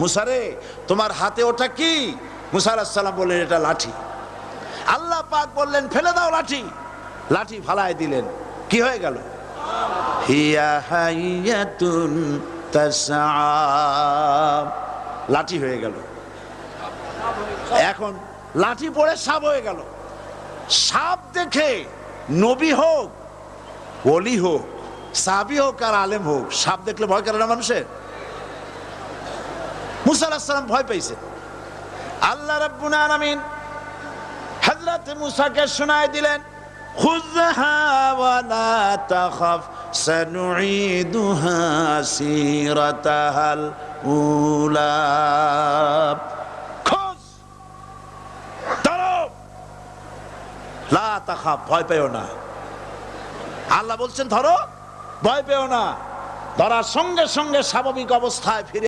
মুসারে তোমার হাতে ওটা কি? মুসা আলাহিসাল্লাম বললেন, এটা লাঠি। আল্লাহ পাক বললেন, ফেলে দাও লাঠি। লাঠি ফালায় দিলেন। কি হয়ে গেল? লাঠি হয়ে গেল। এখন লাঠি পড়ে সাপ হয়ে গেল। সাপ দেখে নবী হোক অলি হোক, সাবি হোক আর আলেম হোক, সাপ দেখলে ভয় করে না মানুষের? মুসা ভয় পেয়েছে। আল্লাহ রাব্বুল আলামিন হযরত মুসাকে দিলেন, খুযহা ওয়ালা তাখাফ, সানুঈদুহা সিরাতাহাল উলা। খোঁজ। লা তাখাফ, ভয় পেও না। আল্লাহ বলছেন, ধরো। ভয় পেও না। ধরার সঙ্গে সঙ্গে স্বাভাবিক অবস্থায় ফিরে